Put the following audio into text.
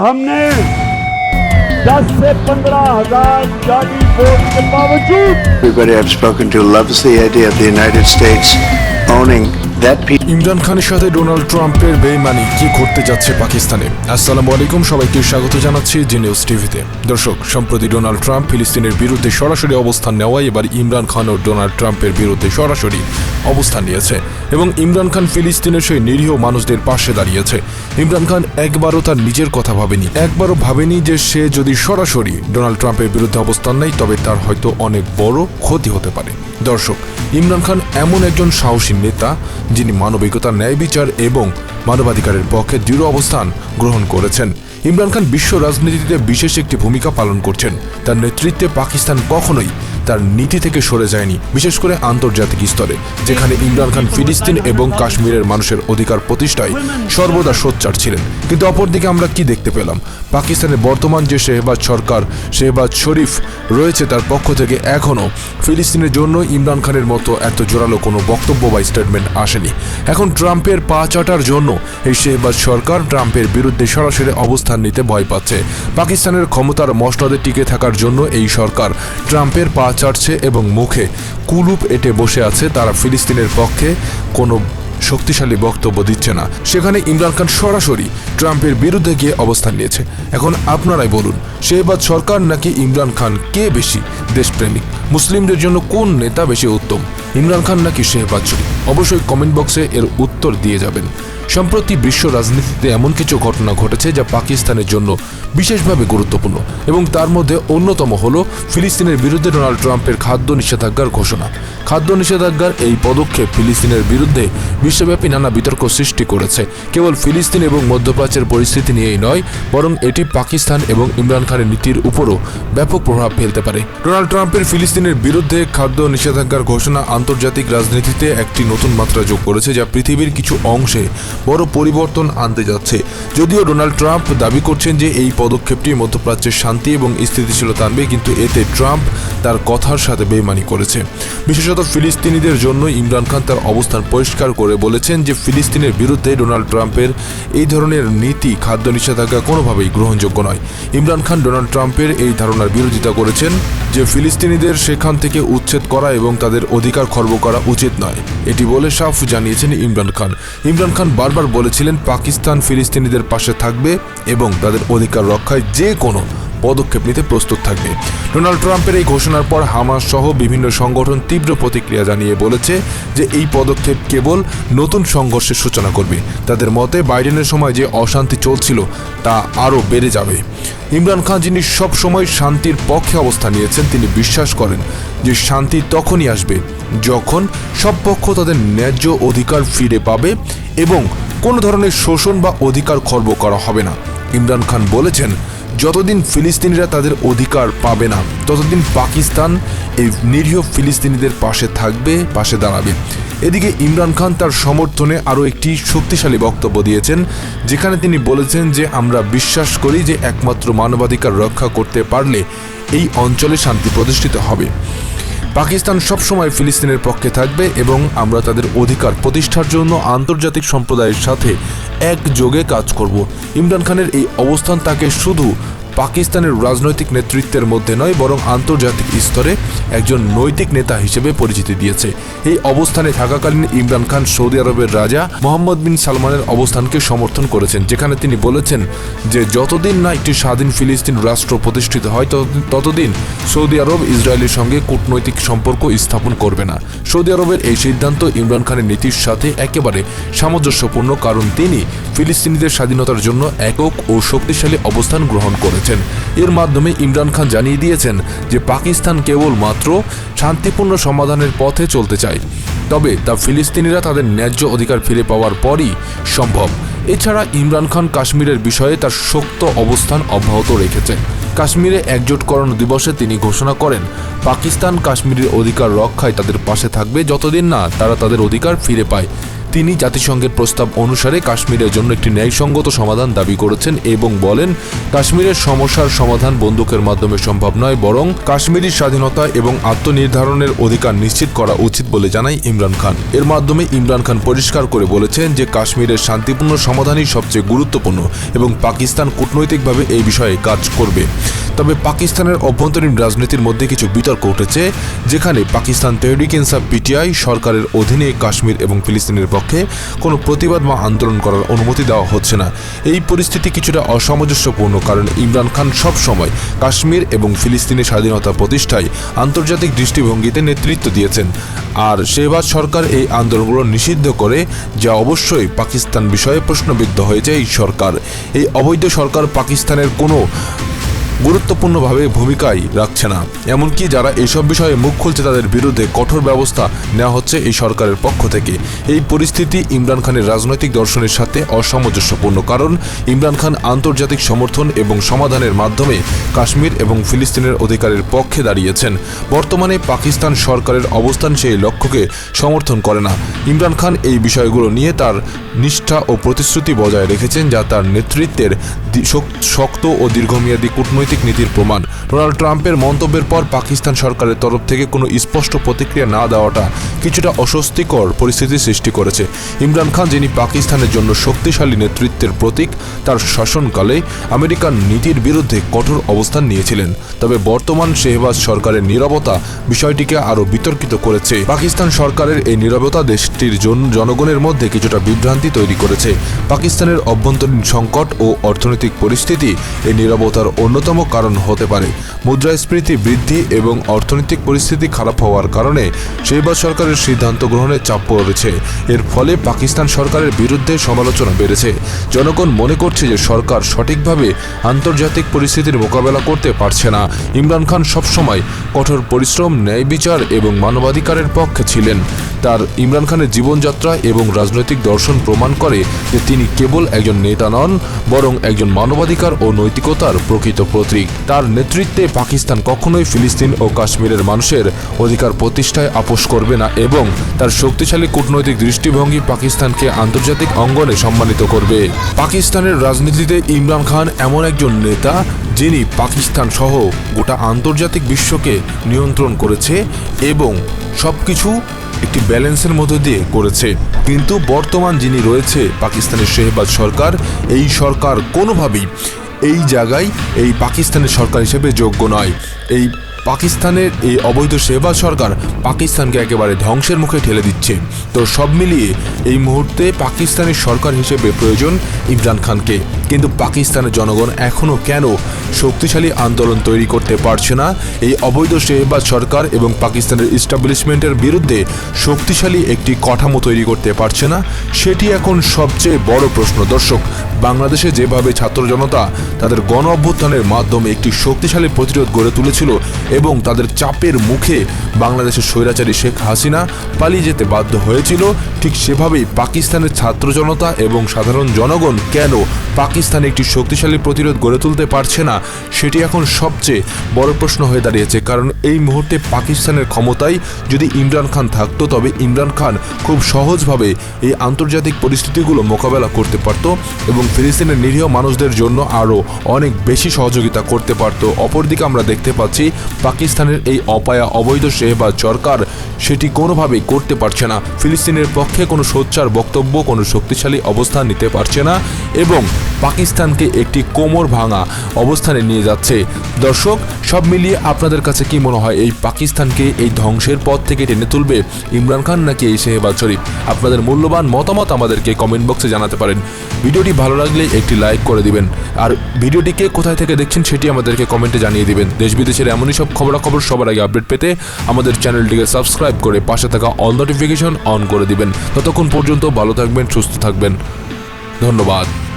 हमने 10 से पंद्रह हजार जाली वोट के बावजूद Everybody I've spoken to loves the idea of the United States owning that piece. Imran খানের সাথে ডোনাল্ড ট্রাম্পের বেইমানি কি ঘটতে যাচ্ছে পাকিস্তানে? আসসালামু আলাইকুম, সবাইকে স্বাগত জানাচ্ছি জি নিউজ টিভিতে। দর্শক, সম্প্রতি ডোনাল্ড ট্রাম্প ফিলিস্তিনের বিরুদ্ধে সরাসরি অবস্থান নেওয়ায় এবার ইমরান খান ও ডোনাল্ড ট্রাম্পের বিরুদ্ধে সরাসরি অবস্থান নিয়েছে এবং ইমরান খান ফিলিস্তিনের সেই নিরীহ মানুষদের পাশে দাঁড়িয়েছে। ইমরান খান একবারও তার নিজের কথা ভাবেনি। একবারও ভাবেনি যে সে যদি সরাসরি ডোনাল্ড ট্রাম্পের বিরুদ্ধে অবস্থান নেয়, তবে তার হয়তো অনেক বড় ক্ষতি হতে পারে। দর্শক, ইমরান খান এমন একজন সাহসী নেতা যিনি মানবিকতার ন্যায় বিচার এবং মানবাধিকারের পক্ষে দৃঢ় অবস্থান গ্রহণ করেছেন। ইমরান খান বিশ্ব রাজনীতিতে বিশেষ একটি ভূমিকা পালন করছেন। তার নেতৃত্বে পাকিস্তান কখনোই তার নীতি থেকে সরে যায়নি, বিশেষ করে আন্তর্জাতিক স্তরে, যেখানে ইমরান খান ফিলিস্তিন এবং কাশ্মীরের মানুষের অধিকার প্রতিষ্ঠায় সর্বদা সোচ্চার ছিলেন। কিন্তু অপরদিকে আমরা কি দেখতে পেলাম? পাকিস্তানের বর্তমান যে শেহবাজ সরকার, শেহবাজ শরীফ, রয়েছে তার পক্ষ থেকে এখনও। ফিলিস্তিনের জন্য ইমরান খানের মতো এত জোরালো কোনো বক্তব্য বা স্টেটমেন্ট আসেনি। এখন ট্রাম্পের পা চাটার জন্য এই শেহবাজ সরকার ট্রাম্পের বিরুদ্ধে সরাসরি অবস্থান নিতে ভয় পাচ্ছে। পাকিস্তানের ক্ষমতার মসনদে টিকে থাকার জন্য এই সরকার ট্রাম্পের পা চাটছে এবং মুখে কুলুপ এঁটে বসে আছে তারা ফিলিস্তিনের পক্ষে কোনো শক্তিশালী বক্তব্য দিচ্ছে না। সেখানে ইমরান খান সরাসরি ট্রাম্পের বিরুদ্ধে গিয়ে অবস্থান নিয়েছে। এখন আপনারাই বলুন, শেহবাজ সরকার নাকি ইমরান খান কে বেশি দেশপ্রেমিক? মুসলিমদের জন্য কোন নেতা বেশি উত্তম? ইমরান খান নাকি শেহবাজ অবশ্যই কমেন্ট বক্সে এর উত্তর দিয়ে যাবেন। সম্প্রতি বিশ্ব রাজনীতিতে এমন কিছু ঘটনা ঘটেছে যা পাকিস্তানের জন্য বিশেষভাবে গুরুত্বপূর্ণ এবং তার মধ্যে অন্যতম হল ফিলিস্তিনের বিরুদ্ধে ডোনাল্ড ট্রাম্পের খাদ্য নিষেধাজ্ঞার ঘোষণা। খাদ্য নিষেধাজ্ঞার এই পদক্ষেপ ফিলিস্তিনের বিরুদ্ধে বিশ্বব্যাপী নানা বিতর্ক সৃষ্টি করেছে। কেবল ফিলিস্তিন এবং মধ্যপ্রাচ্যের পরিস্থিতি নিয়েই নয়, বরং এটি পাকিস্তান এবং ইমরান খানের নীতির উপরও ব্যাপক প্রভাব ফেলতে পারে। ডোনাল্ড ট্রাম্পের ফিলিস্তিনের বিরুদ্ধে খাদ্য নিষেধাজ্ঞার ঘোষণা আন্তর্জাতিক রাজনীতিতে একটি নতুন মাত্রা যোগ করেছে যা পৃথিবীর কিছু অংশে বড় পরিবর্তন আনতে যাচ্ছে। যদিও ডোনাল্ড ট্রাম্প দাবি করছেন যে এই পদক্ষেপটি মধ্যপ্রাচ্যের শান্তি এবং স্থিতিশীলতা আনবে, কিন্তু এতে ট্রাম্প তার কথার সাথে বেইমানি করেছে। বিশেষত ফিলিস্তিনিদের জন্য ইমরান খান তার অবস্থান পরিষ্কার করে বলেছেন যে ফিলিস্তিনের বিরুদ্ধে ডোনাল্ড ট্রাম্পের এই ধরনের নীতি, খাদ্য নিষেধাজ্ঞা কোনোভাবেই গ্রহণযোগ্য নয়। ইমরান খান ডোনাল্ড ট্রাম্পের এই ধারণার বিরোধিতা করেছেন যে ফিলিস্তিনিদের সেখান থেকে উচ্ছেদ করা এবং তাদের অধিকার খর্ব করা উচিত নয়। এটি বলে সাফ জানিয়েছেন ইমরান খান। ইমরান খান বারবার বলেছিলেন পাকিস্তান ফিলিস্তিনিদের পাশে থাকবে এবং তাদের অধিকার রক্ষায় যে কোনো পদক্ষেপ নিতে প্রস্তুত থাকবে। ডোনাল্ড ট্রাম্পের এই ঘোষণার পর হামাস সহ বিভিন্ন সংগঠন তীব্র প্রতিক্রিয়া জানিয়ে বলেছে যে এই পদক্ষেপ কেবল নতুন সংঘর্ষের সূচনা করবে। তাদের মতে, বাইডেনের সময় যে অশান্তি চলছিল তা আরও বেড়ে যাবে। ইমরান খান যিনি সবসময় শান্তির পক্ষে অবস্থান নিয়েছেন, তিনি বিশ্বাস করেন যে শান্তি তখনই আসবে যখন সব পক্ষ তাদের ন্যায্য অধিকার ফিরে পাবে এবং কোনো ধরনের শোষণ বা অধিকার খর্ব করা হবে না। ইমরান খান বলেছেন যতদিন ফিলিস্তিনিরা তাদের অধিকার পাবে না, ততদিন পাকিস্তান এই নিরীহ ফিলিস্তিনিদের পাশে থাকবে, পাশে দাঁড়াবে। এদিকে ইমরান খান তার সমর্থনে আরও একটি শক্তিশালী বক্তব্য দিয়েছেন, যেখানে তিনি বলেছেন যে, আমরা বিশ্বাস করি যে একমাত্র মানবাধিকার রক্ষা করতে পারলে এই অঞ্চলে শান্তি প্রতিষ্ঠিত হবে। পাকিস্তান সবসময় ফিলিস্তিনের পক্ষে থাকবে এবং আমরা তাদের অধিকার প্রতিষ্ঠার জন্য আন্তর্জাতিক সম্প্রদায়ের সাথে একযোগে কাজ করব। ইমরান খানের এই অবস্থান তাকে শুধু পাকিস্তানের রাজনৈতিক নেতৃত্বের মধ্যে নয়, বরং আন্তর্জাতিক স্তরে একজন নৈতিক নেতা হিসেবে পরিচিতি দিয়েছে। এই অবস্থানে থাকাকালীন ইমরান খান সৌদি আরবের রাজা মোহাম্মদ বিন সালমানের অবস্থানকে সমর্থন করেছেন, যেখানে তিনি বলেছেন যে, যতদিন না একটি স্বাধীন ফিলিস্তিন রাষ্ট্র প্রতিষ্ঠিত হয়, ততদিন- সৌদি আরব ইসরায়েলের সঙ্গে কূটনৈতিক সম্পর্ক স্থাপন করবে না। সৌদি আরবের এই সিদ্ধান্ত ইমরান খানের নীতির সাথে একেবারে সামঞ্জস্যপূর্ণ, কারণ তিনি ফিলিস্তিনিদের স্বাধীনতার জন্য একক ও শক্তিশালী অবস্থান গ্রহণ করেছেন। এর মাধ্যমে ইমরান খান জানিয়ে দিয়েছেন যে পাকিস্তান কেবলমাত্র শান্তিপূর্ণ সমাধানের পথে চলতে চায়। তবে তা ফিলিস্তিনিরা তাদের ন্যায্য অধিকার ফিরে পাওয়ার পরই সম্ভব। এছাড়া ইমরান খান কাশ্মীরের বিষয়ে তার শক্ত অবস্থান অব্যাহত রেখেছে। কাশ্মীরে একজোটকরণ দিবসে তিনি ঘোষণা করেন, পাকিস্তান কাশ্মীরের অধিকার রক্ষায় তাদের পাশে থাকবে যতদিন না তারা তাদের অধিকার ফিরে পায়। তিনি জাতিসংঘের প্রস্তাব অনুসারে কাশ্মীরের জন্য একটি ন্যায়সঙ্গত সমাধান দাবি করেছেন এবং বলেন, কাশ্মীরের সমস্যার সমাধান বন্দুকের মাধ্যমে সম্ভব নয়, বরং কাশ্মীরি স্বাধীনতা এবং আত্মনির্ধারণের অধিকার নিশ্চিত করা উচিত বলে জানায় ইমরান খান। এর মাধ্যমে ইমরান খান পরিষ্কার করে বলেছেন যে, কাশ্মীরের শান্তিপূর্ণ সমাধানই সবচেয়ে গুরুত্বপূর্ণ এবং পাকিস্তান কূটনৈতিকভাবে এই বিষয়ে কাজ করবে। তবে পাকিস্তানের অভ্যন্তরীণ রাজনীতির মধ্যে কিছু বিতর্ক উঠেছে, যেখানে পাকিস্তান তেহরিক ইনসাফ পিটিআই সরকারের অধীনে কাশ্মীর এবং ফিলিস্তিনের পক্ষে কোনো প্রতিবাদ বা আন্দোলন করার অনুমতি দেওয়া হচ্ছে না। এই পরিস্থিতি কিছুটা অসামঞ্জস্যপূর্ণ, কারণ ইমরান খান সব সময় কাশ্মীর এবং ফিলিস্তিনের স্বাধীনতা প্রতিষ্ঠায় আন্তর্জাতিক দৃষ্টিভঙ্গিতে নেতৃত্ব দিয়েছেন। আর শেহবাজ সরকার এই আন্দোলনগুলো নিষিদ্ধ করে, যা অবশ্যই পাকিস্তান বিষয়ে প্রশ্নবিদ্ধ হয়েছে এই সরকার। এই অবৈধ সরকার পাকিস্তানের কোনো গুরুত্বপূর্ণভাবে ভূমিকাই রাখছে না। এমনকি যারা এসব বিষয়ে মুখ খুলছে তাদের বিরুদ্ধে কঠোর ব্যবস্থা নেওয়া হচ্ছে এই সরকারের পক্ষ থেকে। এই পরিস্থিতি ইমরান খানের রাজনৈতিক দর্শনের সাথে অসামঞ্জস্যপূর্ণ কারণ ইমরান খান আন্তর্জাতিক সমর্থন এবং সমাধানের মাধ্যমে কাশ্মীর এবং ফিলিস্তিনের অধিকারের পক্ষে দাঁড়িয়েছেন। বর্তমানে পাকিস্তান সরকারের অবস্থান সেই লক্ষ্যকে সমর্থন করে না। ইমরান খান এই বিষয়গুলো নিয়ে তার নিষ্ঠা ও প্রতিশ্রুতি বজায় রেখেছেন যা তার নেতৃত্বের শক্ত ও দীর্ঘমেয়াদী কূটনৈতিক নীতির প্রমাণ। ডোনাল্ড ট্রাম্পের মন্তব্যের পর পাকিস্তান সরকারের তরফ থেকে কোনো স্পষ্ট প্রতিক্রিয়া না দেওয়াটা কিছুটা অস্বস্তিকর পরিস্থিতি সৃষ্টি করেছে। ইমরান খান, যিনি পাকিস্তানের জন্য শক্তিশালী নেতৃত্বের প্রতীক, তার শাসনকালে আমেরিকান নীতির বিরুদ্ধে কঠোর অবস্থান নিয়েছিলেন। তবে বর্তমান শেহবাজ সরকারের নিরবতা বিষয়টিকে আরও বিতর্কিত করেছে। পাকিস্তান সরকারের এই নীরবতা দেশটির জন- জনগণের মধ্যে কিছুটা বিভ্রান্তি তৈরি করেছে। পাকিস্তানের অভ্যন্তরীণ সংকট ও অর্থনৈতিক পরিস্থিতি এই নিরবতার অন্যতম কারণ হতে পারে। মুদ্রাস্ফীতি বৃদ্ধি এবং অর্থনৈতিক পরিস্থিতি খারাপ হওয়ার কারণে শেহবাজ সরকারের সিদ্ধান্ত গ্রহণে চাপ পড়েছে। এর ফলে পাকিস্তান সরকারের বিরুদ্ধে সমালোচনা বেড়েছে। জনগণ মনে করছে যে সরকার সঠিকভাবে আন্তর্জাতিক পরিস্থিতির মোকাবেলা করতে পারছে না। ইমরান খান সবসময় কঠোর পরিশ্রম, ন্যায় বিচার এবং মানবাধিকারের পক্ষে ছিলেন। তার ইমরান খানের জীবনযাত্রা এবং রাজনৈতিক দর্শন প্রমাণ করে যে তিনি কেবল একজন নেতা নন, বরং একজন মানবাধিকার ও নৈতিকতার প্রকৃত প্রতীক। তার নেতৃত্বে পাকিস্তান কখনোই ফিলিস্তিন ও কাশ্মীরের মানুষের অধিকার প্রতিষ্ঠায় আপোষ করবে না এবং তার শক্তিশালী কূটনৈতিক দৃষ্টিভঙ্গি পাকিস্তানকে আন্তর্জাতিক অঙ্গনে সম্মানিত করবে। পাকিস্তানের রাজনীতিতে ইমরান খান এমন একজন নেতা যিনি পাকিস্তান সহ গোটা আন্তর্জাতিক বিশ্বকে নিয়ন্ত্রণ করেছে এবং সব কিছু একটি ব্যালেন্সের মধ্য দিয়ে করেছে। কিন্তু বর্তমান যিনি রয়েছে পাকিস্তানের শেহবাজ সরকার, এই সরকার কোনোভাবেই এই জায়গায় এই পাকিস্তানের সরকার হিসেবে যোগ্য নয়। এই পাকিস্তানের এই অবৈধ সেবা সরকার পাকিস্তানকে একেবারে ধ্বংসের মুখে ঠেলে দিচ্ছে। তো সব মিলিয়ে এই মুহূর্তে পাকিস্তানের সরকার হিসেবে প্রয়োজন ইমরান খানকে। কিন্তু পাকিস্তানের জনগণ এখনও কেন শক্তিশালী আন্দোলন তৈরি করতে পারছে না? এই অবৈধ শেহবাজ সরকার এবং পাকিস্তানের ইস্টাবলিশমেন্টের বিরুদ্ধে শক্তিশালী একটি কাঠামো তৈরি করতে পারছে না? সেটি এখন সবচেয়ে বড় প্রশ্ন। দর্শক বাংলাদেশে যেভাবে ছাত্র জনতা তাদের গণ অভ্যুত্থানের মাধ্যমে একটি শক্তিশালী প্রতিরোধ গড়ে তুলেছিল এবং তাদের চাপের মুখে বাংলাদেশের স্বৈরাচারী শেখ হাসিনা পালিয়ে যেতে বাধ্য হয়েছিল, ঠিক সেভাবেই পাকিস্তানের ছাত্র জনতা এবং সাধারণ জনগণ কেন পাকিস্তানে একটি শক্তিশালী প্রতিরোধ গড়ে তুলতে পারছে না, সেটি এখন সবচেয়ে বড় প্রশ্ন হয়ে দাঁড়িয়েছে। কারণ এই মুহূর্তে পাকিস্তানের ক্ষমতায় যদি ইমরান খান থাকতো, তবে ইমরান খান খুব সহজভাবে এই আন্তর্জাতিক পরিস্থিতিগুলো মোকাবেলা করতে পারত এবং ফিলিস্তিনের নিরীহ মানুষদের জন্য আরও অনেক বেশি সহযোগিতা করতে পারত। অপরদিকে আমরা দেখতে পাচ্ছি, পাকিস্তানের এই অপায়া অবৈধ শেহবাজ সরকার সেটি কোনোভাবেই করতে পারছে না। ফিলিস্তিনের পক্ষে কোনো সোচ্চার বক্তব্য, কোনো শক্তিশালী অবস্থান নিতে পারছে না এবং পাকিস্তানকে একটি কোমর ভাঙা অবস্থানে নিয়ে যাচ্ছে। দর্শক, সব মিলিয়ে আপনাদের কাছে কি মনে হয়, এই পাকিস্তানকে এই ধ্বংসের পথ থেকে টেনে তুলবে ইমরান খান নাকি এই শেহবাজ শরীফ? আপনাদের মূল্যবান মতামত আমাদেরকে কমেন্ট বক্সে জানাতে পারেন। ভিডিওটি ভালো লাগলে একটি লাইক করে দিবেন। আর ভিডিওটিকে কোথায় থেকে দেখছেন সেটি আমাদেরকে কমেন্টে জানিয়ে দিবেন। দেশ বিদেশের এমনই সব খবরাখবর সবার আগে আপডেট পেতে আমাদের চ্যানেলটিকে সাবস্ক্রাইব করে পাশে থাকা অল নোটিফিকেশন অন করে দিবেন। ততক্ষণ পর্যন্ত ভালো থাকবেন, সুস্থ থাকবেন। ধন্যবাদ।